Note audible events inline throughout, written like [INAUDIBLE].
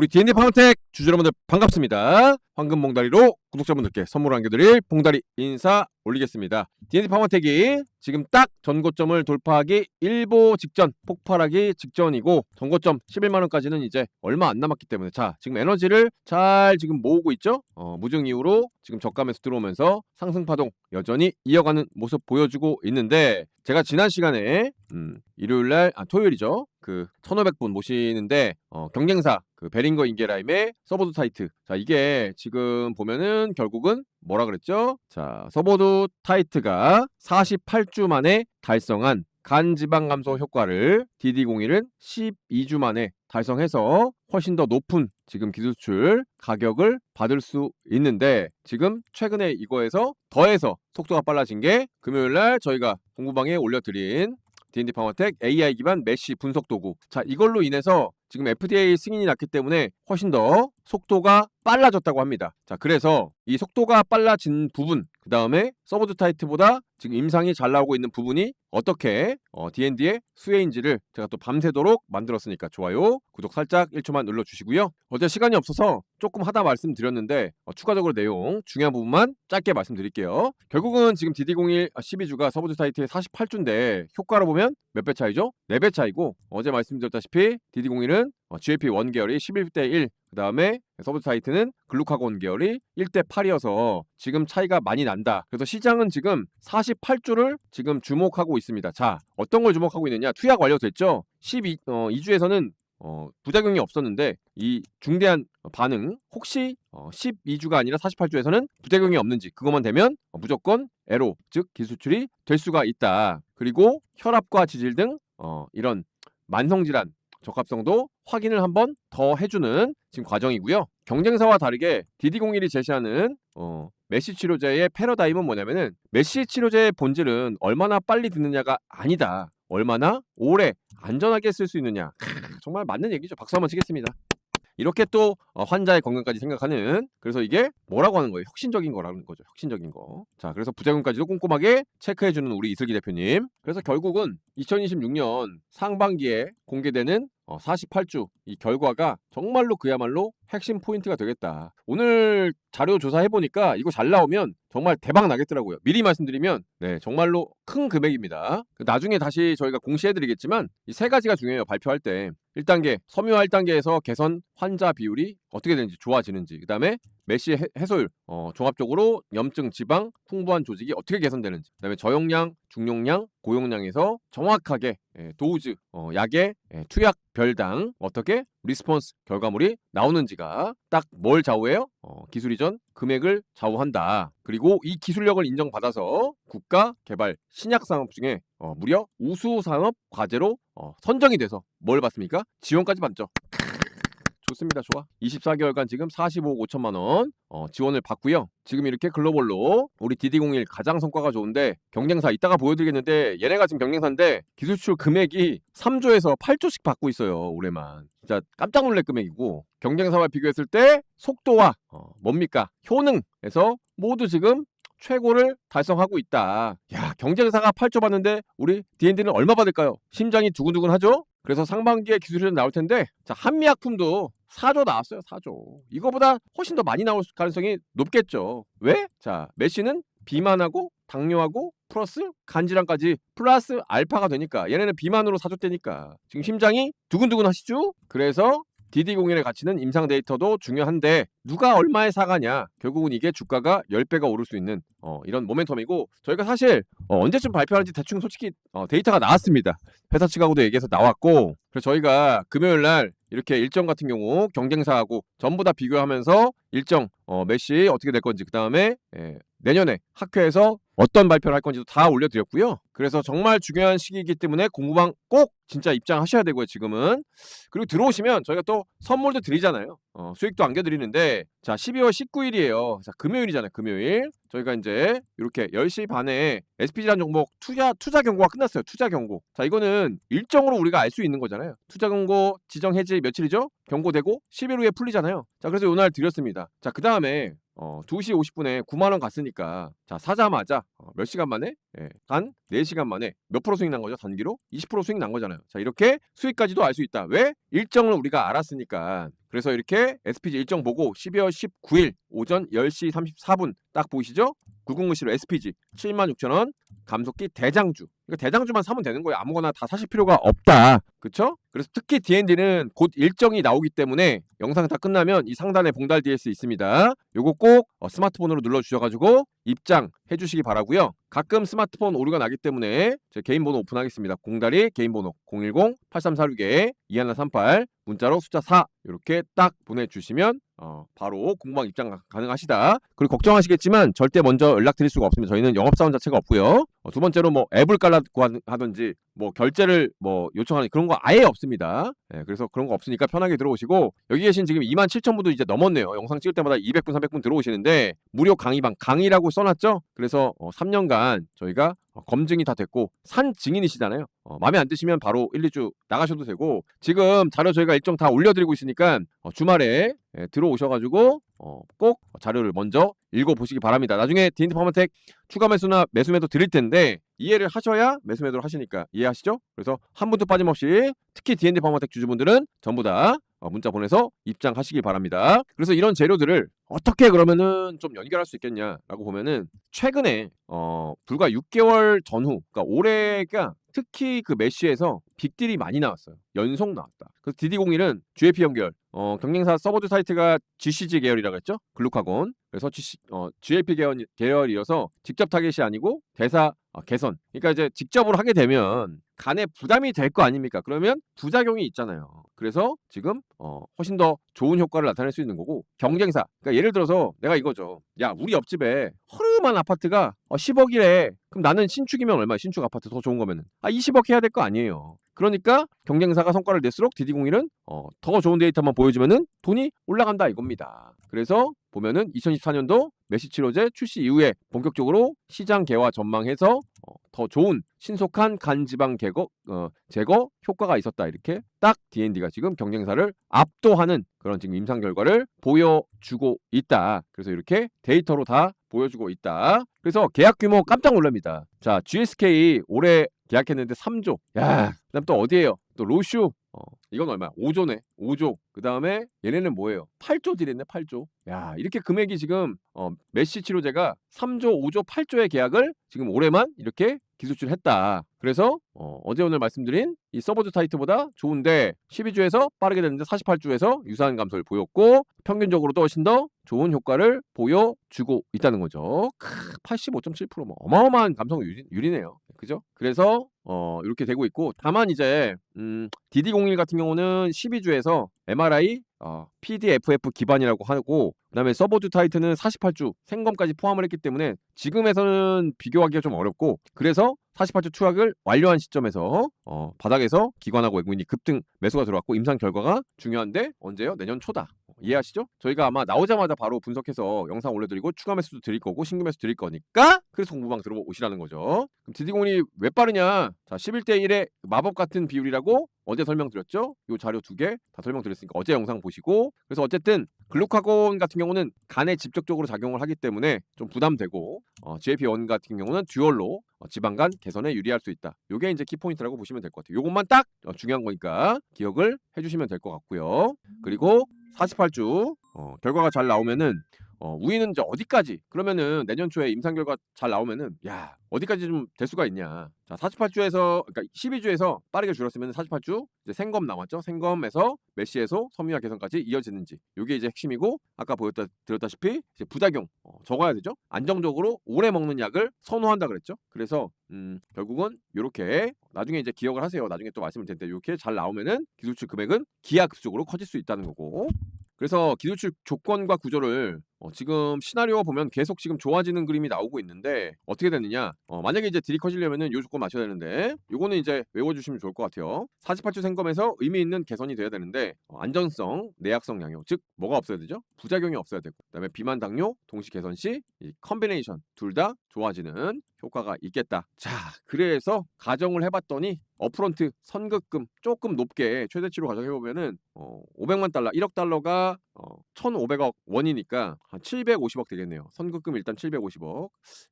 우리 D&D 파운텍 주주 여러분들 반갑습니다. 황금 봉다리로 구독자분들께 선물 안겨드릴 봉다리 인사 올리겠습니다. D&D 파운텍이 지금 딱 전고점을 돌파하기 일보 직전, 폭발하기 직전이고 전고점 11만 원까지는 이제 얼마 안 남았기 때문에 자 지금 에너지를 잘 지금 모으고 있죠. 어, 무증 이후로 지금 저감에서 들어오면서 상승 파동 여전히 이어가는 모습 보여주고 있는데 제가 지난 시간에 음, 일요일 날 아 토요일이죠. 그 1,500분 모시는데 어, 경쟁사 그 베링거 인게라임의 서보드 타이트. 자, 이게 지금 보면은 결국은 뭐라 그랬죠? 자, 서보드 타이트가 48주 만에 달성한 간 지방 감소 효과를 DD01은 12주 만에 달성해서 훨씬 더 높은 지금 기술출 가격을 받을 수 있는데 지금 최근에 이거에서 더해서 속도가 빨라진 게 금요일 날 저희가 공부방에 올려드린 D&D 방어텍 AI 기반 메시 분석 도구. 자, 이걸로 인해서 지금 FDA 승인이 났기 때문에 훨씬 더 속도가 빨라졌다고 합니다. 자, 그래서 이 속도가 빨라진 부분, 그 다음에 서브드 타이트보다 지금 임상이 잘 나오고 있는 부분이 어떻게 어, D&D의 수혜인지를 제가 또 밤새도록 만들었으니까 좋아요, 구독 살짝 1초만 눌러주시고요. 어제 시간이 없어서 조금 하다 말씀드렸는데 어, 추가적으로 내용 중요한 부분만 짧게 말씀드릴게요. 결국은 지금 DD01 12주가 서브드 타이트의 48주인데 효과로 보면 몇 배 차이죠? 4배 차이고 어제 말씀드렸다시피 DD01은 어, GLP 1 계열이 11대 1, 그 다음에 서브드 타이트는 글루카곤 계열이 1대 8이어서 지금 차이가 많이 난다. 그래서 시장은 지금 48주를 지금 주목하고 있습니다. 자, 어떤 걸 주목하고 있느냐? 투약 완료됐죠? 12, 어, 2주에서는 어, 부작용이 없었는데 이 중대한 반응 혹시 어, 12주가 아니라 48주에서는 부작용이 없는지 그것만 되면 어, 무조건 에로 즉 기수출이 될 수가 있다. 그리고 혈압과 지질 등 어, 이런 만성 질환 적합성도 확인을 한번 더 해주는 지금 과정이고요. 경쟁사와 다르게 DD01이 제시하는 어, 메시 치료제의 패러다임은 뭐냐면은 메시 치료제의 본질은 얼마나 빨리 듣느냐가 아니다. 얼마나 오래 안전하게 쓸 수 있느냐. 크, 정말 맞는 얘기죠. 박수 한번 치겠습니다. 이렇게 또 어, 환자의 건강까지 생각하는 그래서 이게 뭐라고 하는 거예요? 혁신적인 거라는 거죠. 혁신적인 거. 자, 그래서 부작용까지도 꼼꼼하게 체크해 주는 우리 이슬기 대표님. 그래서 결국은 2026년 상반기에 공개되는 어, 48주 이 결과가 정말로 그야말로 핵심 포인트가 되겠다. 오늘 자료 조사해 보니까 이거 잘 나오면 정말 대박 나겠더라고요. 미리 말씀드리면 네 정말로 큰 금액입니다. 그 나중에 다시 저희가 공시해 드리겠지만 이 세 가지가 중요해요. 발표할 때 1단계 섬유화 1단계에서 개선 환자 비율이 어떻게 되는지 좋아지는지 그 다음에 메시 해- 해소율 어, 종합적으로 염증, 지방, 풍부한 조직이 어떻게 개선되는지 그 다음에 저용량, 중용량, 고용량에서 정확하게 예, 도우즈 어, 약의 예, 투약 별당 어떻게 리스폰스 결과물이 나오는지가 딱 뭘 좌우해요? 어, 기술 이전 금액을 좌우한다. 그리고 이 기술력을 인정받아서 국가 개발 신약 산업 중에 어, 무려 우수 산업 과제로 어, 선정이 돼서 뭘 받습니까? 지원까지 받죠. 좋습니다. 좋아. 24개월간 지금 45억 5천만 원 어, 지원을 받고요. 지금 이렇게 글로벌로 우리 DD01 가장 성과가 좋은데 경쟁사 이따가 보여드리겠는데 얘네가 지금 경쟁사인데 기술 수출 금액이 3조에서 8조씩 받고 있어요. 올해만. 진짜 깜짝 놀랄 금액이고 경쟁사와 비교했을 때 속도와 어, 뭡니까 효능에서 모두 지금 최고를 달성하고 있다. 야 경쟁사가 8조 받는데 우리 D&D는 얼마 받을까요? 심장이 두근두근 하죠? 그래서 상반기에 기술이 나올 텐데 자 한미약품도 4조 나왔어요 4조. 이거보다 훨씬 더 많이 나올 가능성이 높겠죠. 왜? 자 메시는 비만하고 당뇨하고 플러스 간질환까지 플러스 알파가 되니까. 얘네는 비만으로 4조 때니까. 지금 심장이 두근두근 하시죠? 그래서 DD01의 가치는 임상 데이터도 중요한데 누가 얼마에 사가냐? 결국은 이게 주가가 10배가 오를 수 있는 어, 이런 모멘텀이고 저희가 사실 어, 언제쯤 발표하는지 대충 솔직히 어, 데이터가 나왔습니다. 회사 측하고도 얘기해서 나왔고. 그래서 저희가 금요일 날 이렇게 일정 같은 경우 경쟁사하고 전부 다 비교하면서 일정 어, 메시 어떻게 될 건지 그 다음에 내년에 학회에서 어떤 발표를 할 건지도 다 올려드렸고요. 그래서 정말 중요한 시기이기 때문에 공부방 꼭 진짜 입장하셔야 되고요. 지금은 그리고 들어오시면 저희가 또 선물도 드리잖아요. 어, 수익도 안겨드리는데 자 12월 19일이에요. 자 금요일이잖아요. 금요일 저희가 이제 이렇게 10시 반에 SPG란 종목 투자 투자 경고가 끝났어요. 투자 경고. 자 이거는 일정으로 우리가 알 수 있는 거잖아요. 투자 경고 지정 해지 며칠이죠? 경고되고 10일 후에 풀리잖아요. 자 그래서 요날 드렸습니다. 자 그 다음에 어, 2시 50분에 9만 원 갔으니까 자 사자마자 어, 몇 시간 만에? 예, 단 4시간 만에 몇 프로 수익 난 거죠? 단기로? 20% 수익 난 거잖아요. 자 이렇게 수익까지도 알 수 있다. 왜? 일정을 우리가 알았으니까. 그래서 이렇게 SPG 일정 보고 12월 19일 오전 10시 34분 딱 보이시죠? 구궁무시로 SPG 76,000원 감속기 대장주. 그러니까 대장주만 사면 되는 거예요. 아무거나 다 사실 필요가 없다. 그쵸? 그래서 특히 D&D는 곧 일정이 나오기 때문에 영상 다 끝나면 이 상단에 봉달 DS 있습니다. 요거 꼭 어, 스마트폰으로 눌러주셔가지고 입장해 주시기 바라고요. 가끔 스마트폰 오류가 나기 때문에 제 개인 번호 오픈하겠습니다. 공다리 개인 번호 010-8346에 2138 문자로 숫자 4 이렇게 딱 보내주시면 어, 바로 공방 입장 가- 가능하시다. 그리고 걱정하시겠지만 절대 먼저 연락드릴 수가 없습니다. 저희는 영업사원 자체가 없고요. 어, 두 번째로 뭐 앱을 깔라고 하- 하든지 뭐 결제를 뭐 요청하는 그런 거 아예 없습니다. 예, 그래서 그런 거 없으니까 편하게 들어오시고 여기 계신 지금 2만 7천 분도 이제 넘었네요. 영상 찍을 때마다 200분, 300분 들어오시는데 무료 강의방 강의라고 써놨죠. 그래서 어, 3년간 저희가 어, 검증이 다 됐고 산 증인이시잖아요. 어, 마음에 안 드시면 바로 1, 2주 나가셔도 되고 지금 자료 저희가 일정 다 올려드리고 있으니까 어, 주말에 예, 들어오셔가지고 어, 꼭 자료를 먼저 읽어보시기 바랍니다. 나중에 D&D 파마텍 추가 매수나 매수 매도 드릴 텐데 이해를 하셔야 매수 매도를 하시니까 이해하시죠? 그래서 한 분도 빠짐없이 특히 D&D 파마텍 주주분들은 전부 다 어, 문자 보내서 입장하시기 바랍니다. 그래서 이런 재료들을 어떻게 그러면은 좀 연결할 수 있겠냐라고 보면은 최근에 어 불과 6개월 전후 그러니까 올해가 특히 그 메쉬에서 빅딜이 많이 나왔어요. 연속 나왔다. 그래서 DD01은 GAP 연결 어 경쟁사 서버드 사이트가 GCG 계열이라고 했죠. 글루카곤. 그래서 GC, 어, GAP 계열, 계열이어서 직접 타겟이 아니고 대사 어, 개선. 그러니까 이제 직접으로 하게 되면 간에 부담이 될 거 아닙니까? 그러면 부작용이 있잖아요. 그래서 지금 어, 훨씬 더 좋은 효과를 나타낼 수 있는 거고 경쟁사. 그러니까 예를 들어서 내가 이거죠. 야 우리 옆집에 허름한 아파트가 어, 10억이래. 그럼 나는 신축이면 얼마? 신축 아파트 더 좋은 거면은 아 20억 해야 될 거 아니에요. 그러니까 경쟁사가 성과를 낼수록 DD01은 어, 더 좋은 데이터만 보여주면은 돈이 올라간다 이겁니다. 그래서 보면은 2024년도 메시 치료제 출시 이후에 본격적으로 시장 개화 전망해서 어, 더 좋은 신속한 간지방 개거, 어, 제거 효과가 있었다 이렇게 딱 D&D가 지금 경쟁사를 압도하는 그런 지금 임상 결과를 보여주고 있다. 그래서 이렇게 데이터로 다 보여주고 있다. 그래서 계약 규모 깜짝 놀랍니다. 자, GSK 올해 계약했는데 3조. 야, 그다음 또 어디에요? 또 로슈. 어, 이건 얼마야? 5조네. 5조. 그 다음에 얘네는 뭐예요? 8조 딜했네. 8조. 야, 이렇게 금액이 지금 어, 메시 치료제가 3조, 5조, 8조의 계약을 지금 올해만 이렇게 기술출했다. 그래서 어, 제 오늘 말씀드린 이 서버드 타이트보다 좋은데 12주에서 빠르게 됐는데 48주에서 유사한 감소를 보였고 평균적으로도 훨씬 더 좋은 효과를 보여주고 있다는 거죠. 85.7%뭐 어마어마한 감성 유리, 유리네요. 그죠? 그래서 어, 이렇게 되고 있고 다만 이제 음, DD01 같은 경우는 12주에서 MRI 어, PDFF 기반이라고 하고 그다음에 서버드 타이트는 48주 생검까지 포함을 했기 때문에 지금에서는 비교하기가 좀 어렵고 그래서 48주 투약을 완료한 시점에서 어, 바닥에서 기관하고 외국인이 급등 매수가 들어왔고 임상 결과가 중요한데 언제요? 내년 초다. 어, 이해하시죠? 저희가 아마 나오자마자 바로 분석해서 영상 올려드리고 추가 매수도 드릴 거고 신규 매수 드릴 거니까 그래서 공부방 들어오시라는 거죠. 그럼 디디공이 왜 빠르냐? 자 11대 1의 마법 같은 비율이라고 어제 설명드렸죠? 요 자료 두 개 다 설명드렸으니까 어제 영상 보시고 그래서 어쨌든 글루카곤 같은 경우는 간에 직접적으로 작용을 하기 때문에 좀 부담되고 어, GLP-1 같은 경우는 듀얼로 어, 지방간 개선에 유리할 수 있다. 요게 이제 키포인트라고 보시면 될 것 같아요. 요것만 딱 어, 중요한 거니까 기억을 해주시면 될 것 같고요. 그리고 48주. 어, 결과가 잘 나오면은 어, 우위는 이제 어디까지? 그러면은 내년 초에 임상 결과 잘 나오면은 야 어디까지 좀 될 수가 있냐? 자 48주에서 그러니까 12주에서 빠르게 줄었으면 48주 이제 생검 남았죠? 생검에서 메시에서 섬유화 개선까지 이어지는지 이게 이제 핵심이고 아까 보였다 드렸다시피 이제 부작용 어, 적어야 되죠? 안정적으로 오래 먹는 약을 선호한다 그랬죠? 그래서 음, 결국은 이렇게 나중에 이제 기억을 하세요. 나중에 또 말씀을 드릴 텐데 이렇게 잘 나오면은 기술출 금액은 기하급수적으로 커질 수 있다는 거고. 그래서 기술출 조건과 구조를 어, 지금 시나리오 보면 계속 지금 좋아지는 그림이 나오고 있는데 어떻게 되느냐? 어, 만약에 이제 딜이 커지려면은 요 조건 맞춰야 되는데 요거는 이제 외워주시면 좋을 것 같아요. 48주 생검에서 의미 있는 개선이 돼야 되는데 어, 안전성, 내약성 양용 즉 뭐가 없어야 되죠? 부작용이 없어야 되고 그다음에 비만 당뇨 동시 개선 시이 컨비네이션 둘 다 좋아지는 효과가 있겠다. 자, 그래서 가정을 해봤더니 어프런트 선급금 조금 높게 최대치로 가정해보면은 어, 500만 달러, 1억 달러가 어, 1,500억 원이니까 한 750억 되겠네요. 선급금 일단 750억.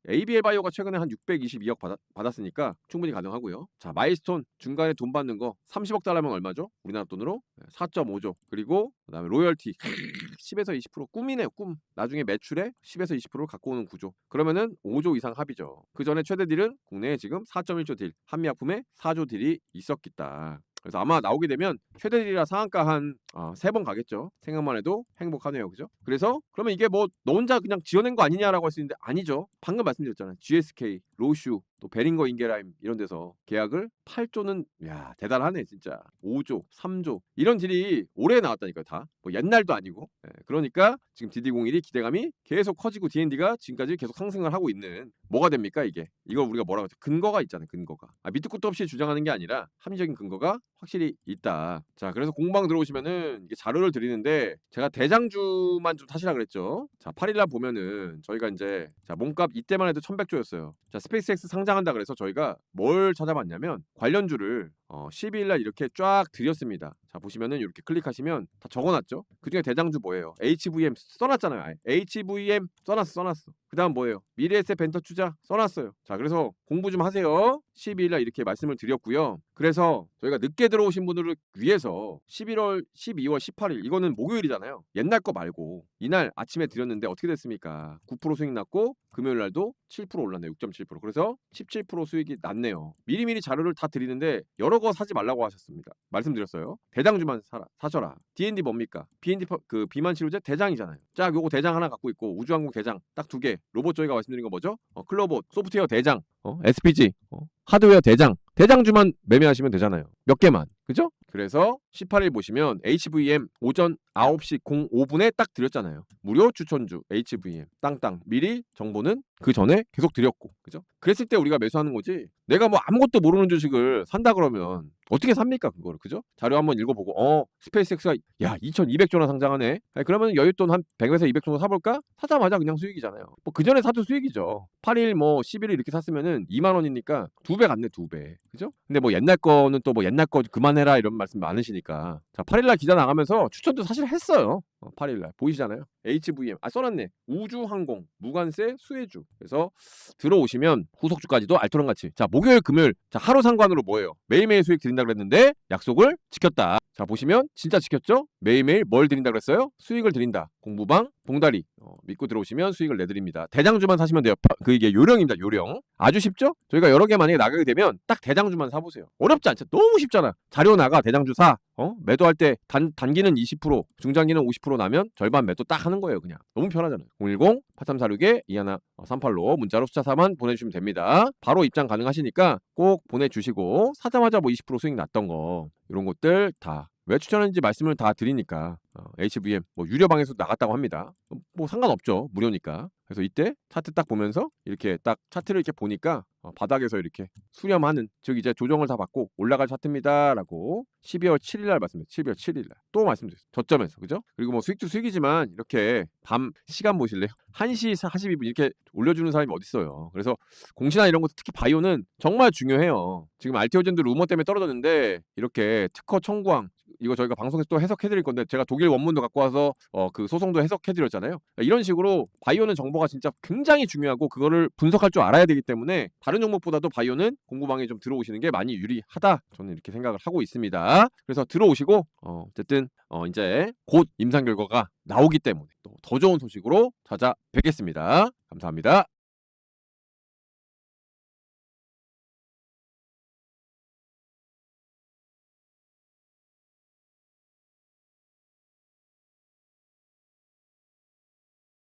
ABL 바이오가 최근에 한 622억 받았, 받았으니까 충분히 가능하고요. 자, 마일스톤 중간에 돈 받는 거 30억 달러면 얼마죠? 우리나라 돈으로 4.5조. 그리고 그다음에 로열티 [LAUGHS] 10에서 20% 꿈이네요, 꿈. 나중에 매출에 10에서 20%를 갖고 오는 구조. 그러면은 5조 이상 합이죠. 그 전에 최대 딜은 국내에 지금 4.1조 딜, 한미약품에 4조 딜이 있었겠다. 그래서 아마 나오게 되면 최대 딜이라 상한가 한 세번 가겠죠. 생각만 해도 행복하네요. 그죠? 그래서 그러면 이게 뭐 너 혼자 그냥 지어낸 거 아니냐라고 할 수 있는데 아니죠. 방금 말씀드렸잖아요. GSK, 로슈, 또 베링거 인게라임 이런 데서 계약을 8조는 야 대단하네 진짜. 5조 3조. 이런 딜이 올해 나왔다니까요 다뭐 옛날도 아니고. 예, 그러니까 지금 DD01이 기대감이 계속 커지고 D&D가 지금까지 계속 상승을 하고 있는 뭐가 됩니까 이게? 이걸 우리가 뭐라고 하죠? 근거가 있잖아요 근거가. 아, 밑도 끝도 없이 주장하는 게 아니라 합리적인 근거가 확실히 있다. 자 그래서 공방 들어오시면은 자료를 드리는데 제가 대장주만 좀 타시라 그랬죠. 자 8일날 보면은 저희가 이제 자 몸값 이때만 해도 1100조였어요. 자 스페이스X 상장한다 그래서 저희가 뭘 찾아봤냐면 관련주를 어, 12일날 이렇게 쫙 드렸습니다. 자 보시면은 이렇게 클릭하시면 다 적어놨죠. 그중에 대장주 뭐예요? HVM 써놨잖아요. 아예. HVM 써놨어, 써놨어. 그다음 뭐예요? 미래에셋 벤터 투자 써놨어요. 자 그래서 공부 좀 하세요. 12일날 이렇게 말씀을 드렸고요. 그래서 저희가 늦게 들어오신 분들을 위해서 11월, 12월, 18일 이거는 목요일이잖아요. 옛날 거 말고 이날 아침에 드렸는데 어떻게 됐습니까? 9% 수익 났고 금요일 날도 7% 올랐네요. 6.7%. 그래서 17% 수익이 났네요. 미리미리 자료를 다 드리는데 여러 거 사지 말라고 하셨습니다. 말씀드렸어요. 대장주만 사라, 사셔라. D&D 뭡니까? B&D 퍼- 그 비만 치료제 대장이잖아요. 자, 요거 대장 하나 갖고 있고 우주항공 대장 딱 두 개. 로봇 저희가 말씀드린 거 뭐죠? 어, 클로봇, 소프트웨어 대장, 어, SPG, 어, 하드웨어 대장. 대장주만 매매하시면 되잖아요. 몇 개만. 그죠? 그래서 18일 보시면 HVM 오전 9시 05분에 딱 드렸잖아요. 무료 추천주 HVM 땅땅 미리 정보는 그 전에 계속 드렸고 그죠? 그랬을 때 우리가 매수하는 거지. 내가 뭐 아무것도 모르는 주식을 산다 그러면 어떻게 삽니까 그거를 그죠? 자료 한번 읽어보고 어 스페이스X가 야 2,200조나 상장하네. 아니, 그러면 여윳돈 한 100에서 200 정도 사볼까? 사자마자 그냥 수익이잖아요. 뭐 그 전에 사도 수익이죠. 8일 뭐 11일 이렇게 샀으면은 2만 원이니까 두 배 갔네 두 배. 그죠? 근데 뭐 옛날 거는 또 뭐 옛날 거 그만해라 이런 말씀 많으시니까 자 8일날 기자 나가면서 추천도 사실 했어요. 어, 8일날 보이시잖아요. HVM 아 써놨네. 우주항공 무관세 수혜주. 그래서 들어오시면 후속주까지도 알토론 같이. 자 목요일 금요일 자 하루 상관으로 뭐예요? 매일매일 수익 드린다 그랬는데 약속을 지켰다. 자 보시면 진짜 지켰죠? 매일매일 뭘 드린다 그랬어요? 수익을 드린다. 공부방 봉다리 어, 믿고 들어오시면 수익을 내드립니다. 대장주만 사시면 돼요. 파- 그 이게 요령입니다. 요령. 아주 쉽죠? 저희가 여러 개 만약에 나가게 되면 딱 대장주만 사보세요. 어렵지 않죠? 너무 쉽잖아. 자료 나가 대장주 사. 어? 매도할 때 단, 단기는 20%, 중장기는 50% 나면 절반 매도 딱 하는 거예요. 그냥. 너무 편하잖아요. 010 8346에 21 38로 문자로 숫자 4만 보내주시면 됩니다. 바로 입장 가능하시니까 꼭 보내주시고 사자마자 뭐 20% 수익 났던 거 이런 것들 다 왜 추천했는지 말씀을 다 드리니까 어, HVM 뭐 유료 방에서 나갔다고 합니다. 어, 뭐 상관없죠. 무료니까. 그래서 이때 차트 딱 보면서 이렇게 딱 차트를 이렇게 보니까 어, 바닥에서 이렇게 수렴하는 즉 이제 조정을 다 받고 올라갈 차트입니다라고 12월 7일 날 말씀드렸어요. 12월 7일 날. 또 말씀드렸어요. 저점에서. 그죠? 그리고 뭐 수익도 수익이지만 이렇게 밤 시간 보실래요? 1시 42분 이렇게 올려주는 사람이 어디 있어요. 그래서 공시나 이런 것도 특히 바이오는 정말 중요해요. 지금 알티오젠도 루머 때문에 떨어졌는데 이렇게 특허 청구항 이거 저희가 방송에서 또 해석해 드릴 건데 제가 독일 원문도 갖고 와서 어, 그 소송도 해석해 드렸잖아요. 이런 식으로 바이오는 정보가 진짜 굉장히 중요하고 그거를 분석할 줄 알아야 되기 때문에 다른 종목보다도 바이오는 공부방에 좀 들어오시는 게 많이 유리하다. 저는 이렇게 생각을 하고 있습니다. 그래서 들어오시고 어, 어쨌든 어, 이제 곧 임상 결과가 나오기 때문에 또 더 좋은 소식으로 찾아뵙겠습니다. 감사합니다.